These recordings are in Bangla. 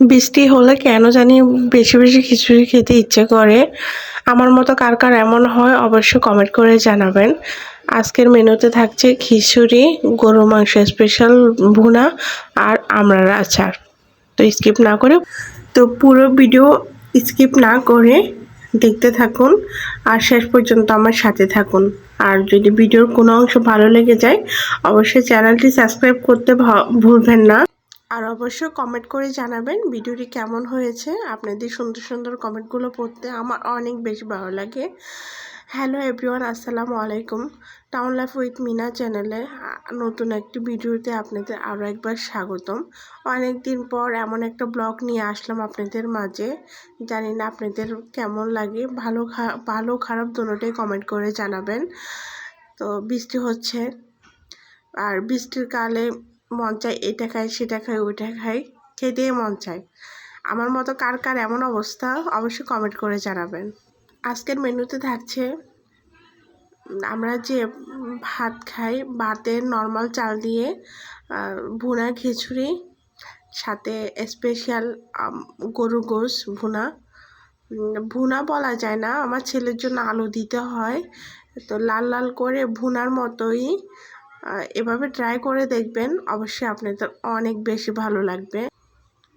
বৃষ্টি হলে কেন জানি বেশি বেশি খিচুড়ি খেতে ইচ্ছে করে। আমার মতো কার কার এমন হয় অবশ্যই কমেন্ট করে জানাবেন। আজকের মেনুতে থাকছে খিচুড়ি গরু মাংস স্পেশাল ভুনা আর আমড়ার আচার। তো স্কিপ না করে তো পুরো ভিডিও স্কিপ না করে দেখতে থাকুন আর শেষ পর্যন্ত আমার সাথে থাকুন। আর যদি ভিডিওর কোনো অংশ ভালো লেগে যায়, অবশ্যই চ্যানেলটি সাবস্ক্রাইব করতে ভুলবেন না। আর অবশ্যই কমেন্ট করে জানাবেন ভিডিওটি কেমন হয়েছে। আপনাদের সুন্দর সুন্দর কমেন্টগুলো পড়তে আমার অনেক বেশি ভালো লাগে। হ্যালো এভরিওয়ান আসসালামু আলাইকুম। টাউন লাইফ উইথ মিনা চ্যানেলে নতুন একটি ভিডিওতে আপনাদের আরও একবার স্বাগতম। অনেক দিন পর এমন একটা ব্লগ নিয়ে আসলাম আপনাদের মাঝে। জানি না আপনাদের কেমন লাগে। ভালো ভালো খারাপ দুটোটাই কমেন্ট করে জানাবেন। তো বৃষ্টি হচ্ছে। আর বৃষ্টির কালে মন চায় এটা খাই, সেটা খাই, ওইটা খাই, খেতেই মন চায়। আমার মতো কার কার এমন অবস্থা, অবশ্যই কমেন্ট করে জানাবেন। আজকের মেনুতে থাকছে, আমরা যে ভাত খাই, ভাতের নর্মাল চাল দিয়ে ভুনা খিচুড়ি, সাথে স্পেশাল গরু গোস ভুনা। ভুনা বলা যায় না, আমার ছেলের জন্য আলু দিতে হয়। তো লাল লাল করে ভুনার মতোই এভাবে ট্রাই করে দেখবেন, অবশ্যই আপনাদের অনেক বেশি ভালো লাগবে।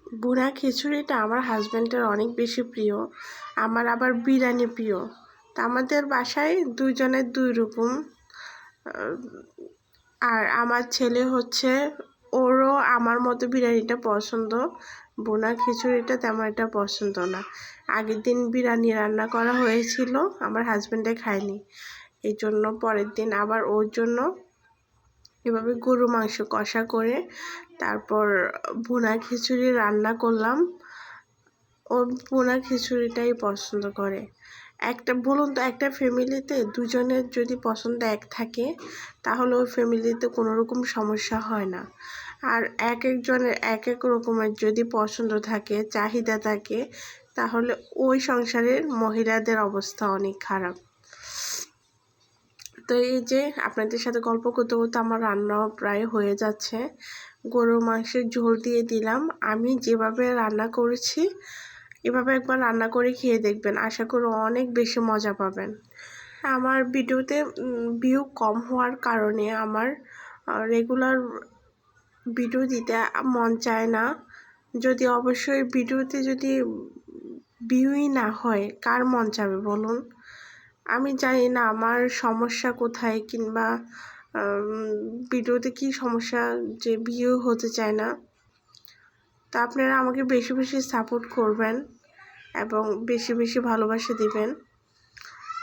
ভুনা খিচুড়িটা আমার হাজব্যান্ডের অনেক বেশি প্রিয়, আমার আবার বিরিয়ানি প্রিয়। তা আমাদের বাসায় দুইজনের দুই রকম আর আমার ছেলে হচ্ছে, ওরও আমার মতো বিরিয়ানিটা পছন্দ। বোনা খিচুড়িটা তেমন একটা পছন্দ না। আগের দিন বিরিয়ানি রান্না করা হয়েছিল, আমার হাজব্যান্ডে খায়নি। এই জন্য পরের দিন আবার ওর জন্য এভাবে গরু মাংস কষা করে তারপর ভুনা খিচুড়ি রান্না করলাম। ও ভুনা খিচুড়িটাই পছন্দ করে। একটা বলুন তো, একটা ফ্যামিলিতে দুজনের যদি পছন্দ এক থাকে, তাহলে ওই ফ্যামিলিতে কোনো রকম সমস্যা হয় না। আর এক একজনের এক এক রকমের যদি পছন্দ থাকে, চাহিদা থাকে, তাহলে ওই সংসারের মহিলাদের অবস্থা অনেক খারাপ। তো এই যে আপনাদের সাথে গল্প করতে করতে আমার রান্নাও প্রায় হয়ে যাচ্ছে। গরুর মাংসের ঝোল দিয়ে দিলাম। আমি যেভাবে রান্না করেছি, এভাবে একবার রান্না করে খেয়ে দেখবেন। আশা করি অনেক বেশি মজা পাবেন। আমার ভিডিওতে ভিউ কম হওয়ার কারণে আমার রেগুলার ভিডিও দিতে মন চায় না। যদি অবশ্যই ভিডিওতে যদি ভিউই না হয়, কার মন চাবে বলুন? আমি জানি না আমার সমস্যা কোথায় কিংবা ভিডিওতে কি সমস্যা যে ভিউ হতে চায় না। তা আপনারা আমাকে বেশি বেশি সাপোর্ট করবেন এবং বেশি বেশি ভালোবাসা দিবেন।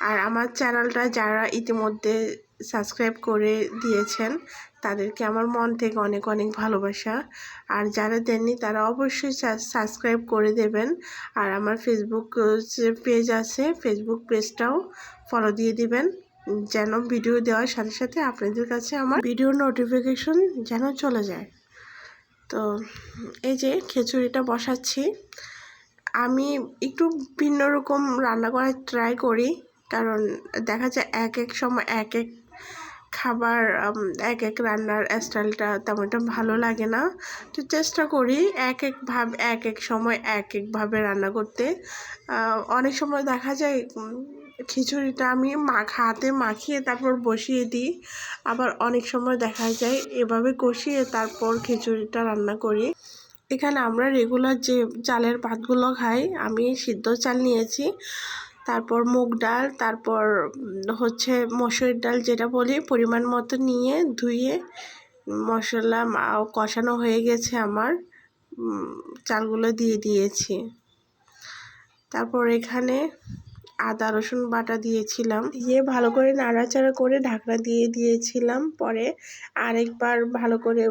আর আমার চ্যানেলটা যারা ইতিমধ্যে সাবস্ক্রাইব করে দিয়েছেন, তাদেরকে আমার মন থেকে অনেক অনেক ভালোবাসা। আর যারা দেননি, তারা অবশ্যই সাবস্ক্রাইব করে দেবেন। আর আমার ফেসবুক পেজ আছে ফেসবুক পেজটাও ফলো দিয়ে দিবেন, যেন ভিডিও দেওয়ার সাথে সাথে আপনাদের কাছে আমার ভিডিও নোটিফিকেশন যেন চলে যায়। তো এই যে খিচুড়িটা বসাচ্ছি। আমি একটু ভিন্ন রকম রান্না করার ট্রাই করি, কারণ দেখা যায় এক এক সময় এক এক খাবার এক এক রান্নার স্টাইলটা তেমন একটা ভালো লাগে না। তো চেষ্টা করি এক এক ভাবে এক এক সময় এক একভাবে রান্না করতে। অনেক সময় দেখা যায় খিচুড়িটা আমি মাখ হাতে মাখিয়ে তারপর বসিয়ে দিই। আবার অনেক সময় দেখা যায় এভাবে কষিয়ে তারপর খিচুড়িটা রান্না করি। এখানে আমরা রেগুলার যে চালের ভাতগুলো খাই, আমি সিদ্ধ চাল নিয়েছি। তারপর মুগ ডাল, তারপর হচ্ছে মসুর ডাল যেটা বলি, পরিমাণ মতো নিয়ে ধুয়ে মশলা কষানো হয়ে গেছে আমার চালগুলো দিয়ে দিয়েছি। তারপর এখানে আদা, রসুন বাটা দিয়েছিলাম। দিয়ে ভালো করে নাড়াচাড়া করে ঢাকনা দিয়ে দিয়েছিলাম। পরে আরেকবার ভালো করে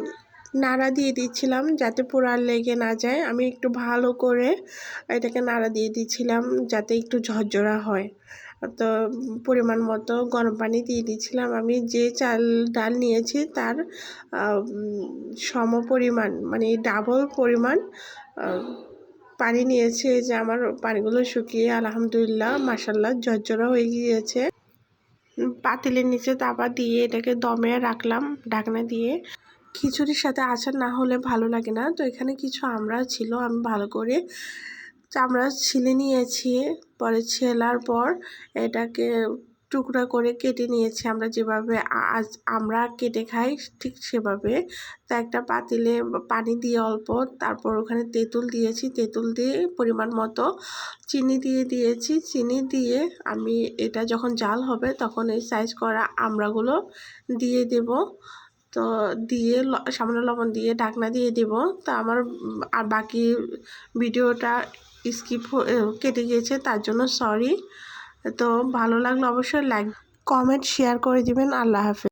নাড়া দিয়ে দিচ্ছিলাম যাতে পোড়া লেগে না যায়। আমি একটু ভালো করে এটাকে নাড়া দিয়ে দিচ্ছিলাম যাতে একটু ঝরঝরা হয়। তো পরিমাণ মতো গরম পানি দিয়ে দিচ্ছিলাম। আমি যে চাল, ডাল নিয়েছি তার সম পরিমাণ মানে ডাবল পরিমাণ পানি নিয়েছে যে আমার পানিগুলো শুকিয়ে আলহামদুলিল্লাহ মাসাল্লাহ ঝরঝরা হয়ে গিয়েছে। পাতিলের নিচে তাপা দিয়ে এটাকে দমে রাখলাম, ঢাকনা দিয়ে। খিচুড়ির সাথে আচার না হলে ভালো লাগে না। তো এখানে কিছু আমরা ছিল, আমি ভালো করে চামড়া ছিলে নিয়েছি। পরে ছেলার পর এটাকে টুকরা করে কেটে নিয়েছি আমরা যেভাবে আজ আমরা কেটে খাই ঠিক সেভাবে। তো একটা পাতিলে পানি দিয়ে অল্প, তারপর ওখানে তেঁতুল দিয়েছি। তেঁতুল দিয়ে পরিমাণ মতো চিনি দিয়ে দিয়েছি। চিনি দিয়ে আমি এটা যখন জাল হবে তখন এই সাইজ করা আমড়াগুলো দিয়ে দেব। তো দিয়ে সামান্য লবণ দিয়ে ঢাকনা দিয়ে দেব। তা আমার, আর বাকি ভিডিওটা স্কিপ কেটে গিয়েছে, তার জন্য সরি। তো ভালো লাগলে অবশ্যই লাইক, কমেন্ট, শেয়ার করে দিবেন। আল্লাহ হাফেজ।